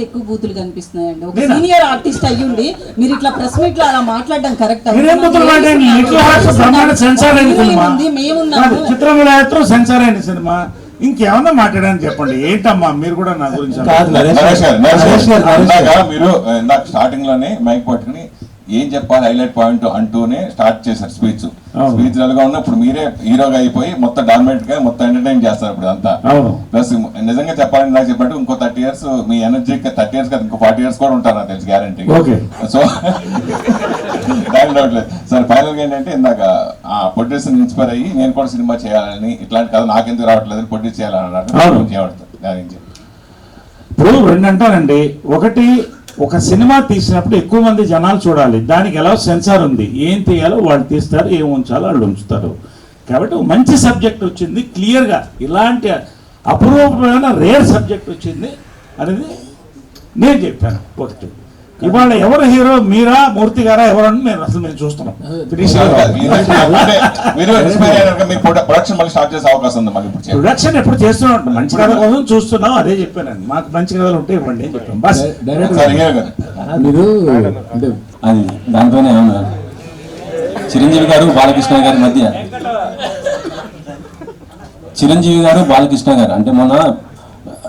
ఎక్కువ బూతులు కనిపిస్తున్నాయండి. ఒక? సీనియర్ ఆర్టిస్ట్ అయ్యుండి మీరు ఇట్లా ప్రెస్ మీట్లో అలా మాట్లాడడం కరెక్ట్? చిత్రం సెన్సార్ అయిన సినిమా. ఇంకేమన్నా మాట్లాడని చెప్పండి. ఏంటమ్మా? మీరు కూడా నా గురించి. మీరు స్టార్టింగ్లోనే మైక్ పట్టుకుని ఏం చెప్పాలి హైలైట్ పాయింట్ అంటూనే స్టార్ట్ చేశారు స్పీచ్. స్పీచ్గా ఉన్నప్పుడు మీరే హీరోగా అయిపోయి మొత్తం డామినేట్గా మొత్తం ఎంటర్టైన్ చేస్తారు ఇప్పుడు అంతా. ప్లస్ నిజంగా చెప్పాలని నాకు చెప్పినట్టు ఇంకో థర్టీ ఇయర్స్ మీ ఎనర్జీ థర్టీ ఇయర్స్ కదా ఇంకో ఫార్టీ ఇయర్స్ కూడా ఉంటారు నాకు తెలుసు గ్యారంటీ. సో దాని డౌట్ లేదు సార్ ఫైనల్గా ఏంటంటే ఇందాక ఆ ప్రొడ్యూసర్ ఇన్స్పైర్ అయ్యి నేను కూడా సినిమా చేయాలని ఇట్లాంటి కథ నాకెందుకు రావట్లేదు ప్రొడ్యూస్ ఏమంటారు? దాని గురించి ఇప్పుడు రెండు అంటానండి ఒకటి ఒక సినిమా తీసినప్పుడు ఎక్కువ మంది జనాలు చూడాలి. దానికి ఎలా సెన్సార్ ఉంది? ఏం తీయాలో వాళ్ళు తీస్తారు ఏం ఉంచాలో వాళ్ళు ఉంచుతారు. కాబట్టి మంచి సబ్జెక్ట్ వచ్చింది క్లియర్గా ఇలాంటి అపురూపమైన రేర్ సబ్జెక్ట్ వచ్చింది అనేది నేను చెప్పాను. ఒకటి. ఇవాళ ఎవరు హీరో మీరా మూర్తి గారా ఎవరని మేము అసలు మేము చూస్తున్నాం. ప్రొడక్షన్ మళ్ళీ స్టార్ట్ చేసే అవకాశం ఉంది మళ్ళీ. ప్రొడక్షన్ ఎప్పుడు చేస్తూనే ఉంటాం మంచి కథ కోసం చూస్తున్నాం. అదే చెప్పానండి మాకు మంచి కథలు ఉంటే ఇవ్వండి అని చెప్పాం. బస్. మీరు అంటే అది దానిపైన ఏమన్నా చిరంజీవి గారు బాలకృష్ణ గారి మధ్య. చిరంజీవి గారు బాలకృష్ణ గారు. అంటే మొన్న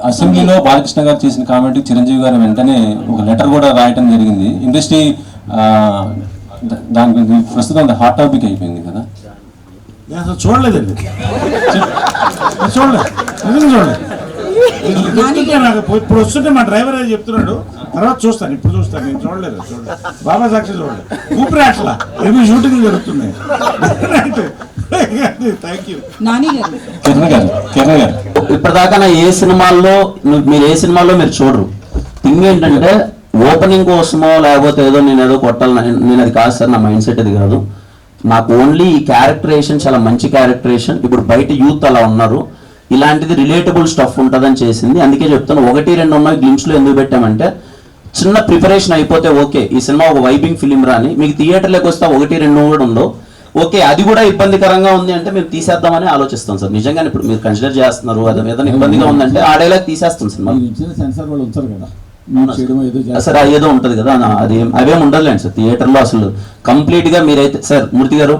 అసెంబ్లీలో బాలకృష్ణ గారు చేసిన కామెంట్ చిరంజీవి గారు వెంటనే ఒక లెటర్ కూడా రాయటం జరిగింది. ఇండస్ట్రీ దాని గురించి ప్రస్తుతం హాట్ టాపిక్ అయిపోయింది కదా. నేను అసలు చూడలేదండి. చూడలేదు. చూడలేదు. నాకు ఇప్పుడు- వస్తుంటే మా డ్రైవర్ అది చెప్తున్నాడు. తర్వాత చూస్తాను. ఇప్పుడు చూస్తాను. నేను చూడలేదు. చూడలేదు. బాబా సాక్షి చూడలేదు. ఊపిరి అట్లా ఏమి షూటింగ్ జరుగుతున్నాయి. కిరణ్ గారు. కిరణ్ గారు ఇప్పటిదాకా నా ఏ సినిమాల్లో మీరు ఏ సినిమాల్లో మీరు చూడరు. థింగ్ ఏంటంటే ఓపెనింగ్ కోసమో లేకపోతే ఏదో నేను ఏదో కొట్టాలి నేను అది కాదు సార్ నా మైండ్ సెట్ అది కాదు. నాకు ఓన్లీ ఈ క్యారెక్టరేషన్ చాలా మంచి క్యారెక్టరేషన్. ఇప్పుడు బయట యూత్ అలా ఉన్నారు. ఇలాంటిది రిలేటబుల్ స్టఫ్ ఉంటుందని చేసింది. అందుకే చెప్తాను ఒకటి రెండు ఉన్న గ్లిమ్స్లో ఎందుకు పెట్టామంటే చిన్న ప్రిపరేషన్ అయిపోతే ఓకే ఈ సినిమా ఒక వైబింగ్ ఫిలిం రాని మీకు థియేటర్లోకి వస్తే ఒకటి రెండు కూడా ఉండవు. ఓకే అది కూడా ఇబ్బందికరంగా ఉంది అంటే మేము తీసేద్దామని ఆలోచిస్తాం సార్. నిజంగానే ఇప్పుడు మీరు కన్సిడర్ చేస్తున్నారు అది ఏదైనా ఇబ్బందిగా ఉందంటే ఆడేలా తీసేస్తాం సినిమా సెన్సార్ వాళ్ళు ఉంచారు కదా సార్? అది ఏదో ఉంటది కదా అది అవేం ఉండదులేండి సార్ థియేటర్లో అసలు. కంప్లీట్గా మీరైతే సార్ మూర్తి గారు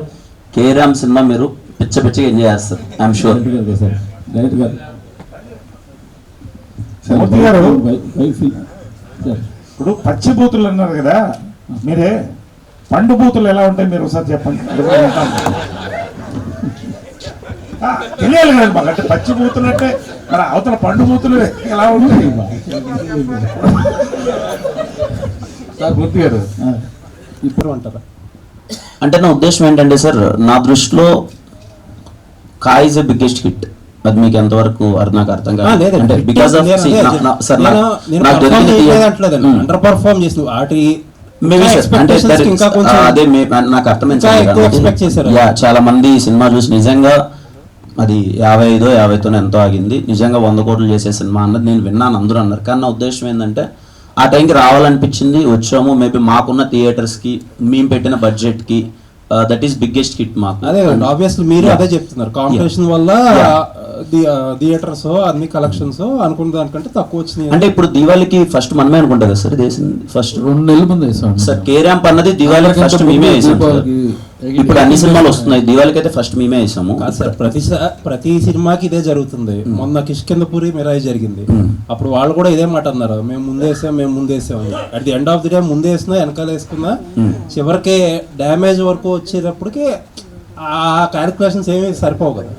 కేరామ్ సినిమా మీరు పిచ్చ పిచ్చగా ఎంజాయ్ చేస్తారు ఐఎమ్ షూర్ డైరెక్టర్ గారు మూర్తి ఇప్పుడు పచ్చి బూతులు అన్నారు కదా మీరే పండు బూతులు ఎలా ఉంటాయి మీరు ఒకసారి చెప్పండి. తెలియాలి కదా మాకు. అంటే పచ్చి బూతులు అంటే మరి అవతల పండు బూతులు ఎలా ఉంటాయి? సార్ మూర్తి గారు. ఇప్పుడు అంటారా? అంటే నా ఉద్దేశం ఏంటంటే సార్ నా దృష్టిలో కాయ్ ఇస్ ఎ బిగ్గెస్ట్ హిట్. అది మీకు ఎంతవరకు అర్థం నాకు అర్థం కాదు. అంటే బికాస్ ఆఫ్ సార్ నాకు. అండర్ పర్ఫార్మ్ చేసిన వాటి కి అదే మే- నాకు అర్థమైంది చాలా మంది సినిమా చూసి నిజంగా అది యాభై ఐదో యాభైతోనే ఎంతో ఆగింది. నిజంగా వంద కోట్లు చేసే సినిమా అన్నది నేను విన్నాను అందరూ అన్నారు. కానీ నా ఉద్దేశం ఏంటంటే ఆ టైంకి రావాలనిపించింది వచ్చాము. మేబీ మాకున్న థియేటర్స్కి మేము పెట్టిన బడ్జెట్కి దట్ ఈస్ బిగ్గెస్ట్ హిట్ మాకు. అదే ఆబ్వియస్లీ మీరు. అదే చెప్తున్నారు. కాంపిటీషన్ వల్ల. థియేటర్స్ అన్ని కలెక్షన్స్ అనుకున్న దానికంటే తక్కువ వచ్చినాయి అంటే ఇప్పుడు దివాళీకి ఫస్ట్ మనమే అనుకుంటా కదా సార్? ఇది ఫస్ట్ రెండు నెలల ముందు వేసాం సార్ కే ర్యాంప్ అన్నది దివాళీకి ఫస్ట్ మేమే వేసాం. ఇప్పుడు అన్ని సినిమాలు వస్తున్నాయి. దివాళీకి అయితే ఫస్ట్ మేమే వేసాము కాదు సార్ ప్రతి ప్రతి సినిమాకి ఇదే జరుగుతుంది. మొన్న కిష్కిందపూరి మిరాయి జరిగింది. అప్పుడు వాళ్ళు కూడా ఇదే మాట అన్నారు. మేము ముందేసాం మేము ముందేసాం at the end of the day ముందేసినా వెనకాల వేసుకున్నా చివరికి డ్యామేజ్ వరకు వచ్చేటప్పటికి ఆ క్యాలిక్యులేషన్స్ ఏమి సరిపోవు కదా.